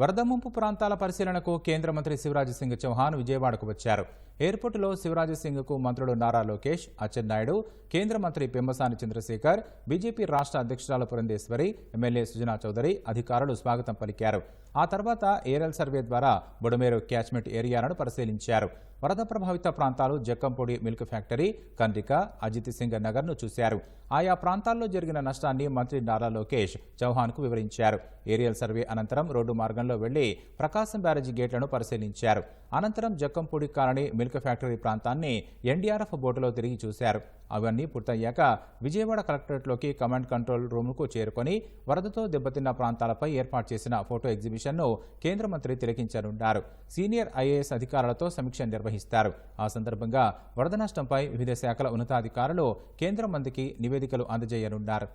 వరద ముంపు ప్రాంతాల పరిశీలనకు కేంద్ర మంత్రి శివరాజ్ సింగ్ చౌహాన్ విజయవాడకు వచ్చారు. ఎయిర్పోర్టులో శివరాజ్ సింగ్కు మంత్రులు నారా లోకేష్ అచ్చెన్నాయుడు కేంద్ర మంత్రి పెంబసాని చంద్రశేఖర్ బీజేపీ రాష్ట్ర అధ్యక్షురాలు పురంధేశ్వరి ఎమ్మెల్యే సుజనా చౌదరి అధికారులు స్వాగతం పలికారు. ఆ తర్వాత ఏరల్ సర్వే ద్వారా బుడమేరు క్యాచ్మెంట్ ఏరియాలను పరిశీలించారు. వరద ప్రభావిత ప్రాంతాలు జక్కంపొడి మిల్క్ ఫ్యాక్టరీ కండ్రిక అజిత్ సింగ్ నగర్ను చూశారు. ఆయా ప్రాంతాల్లో జరిగిన నష్టాన్ని మంత్రి నారా లోకేష్ చౌహాన్కు వివరించారు. ఏరియల్ సర్వే అనంతరం రోడ్డు మార్గంలో వెళ్ళి ప్రకాశం బ్యారేజీ గేట్లను పరిశీలించారు. అనంతరం జక్కంపూడి కాలనీ మిల్క్ ఫ్యాక్టరీ ప్రాంతాన్ని ఎన్డీఆర్ఎఫ్ బోటులో తిరిగి చూశారు. అవన్నీ పూర్తయ్యాక విజయవాడ కలెక్టరేట్లోకి కమాండ్ కంట్రోల్ రూమ్కు చేరుకొని వరదతో దెబ్బతిన్న ప్రాంతాలపై ఏర్పాటు చేసిన ఫోటో ఎగ్జిబిషన్ను కేంద్ర మంత్రి తిలకించనున్నారు సీనియర్ ఐఏఎస్ అధికారులతో సమీక్ష నిర్వహిస్తారు. ఆ సందర్భంగా వరద నష్టంపై వివిధ శాఖల ఉన్నతాధికారులు కేంద్ర మంత్రికి నివేదికలు అందజేయనున్నారు.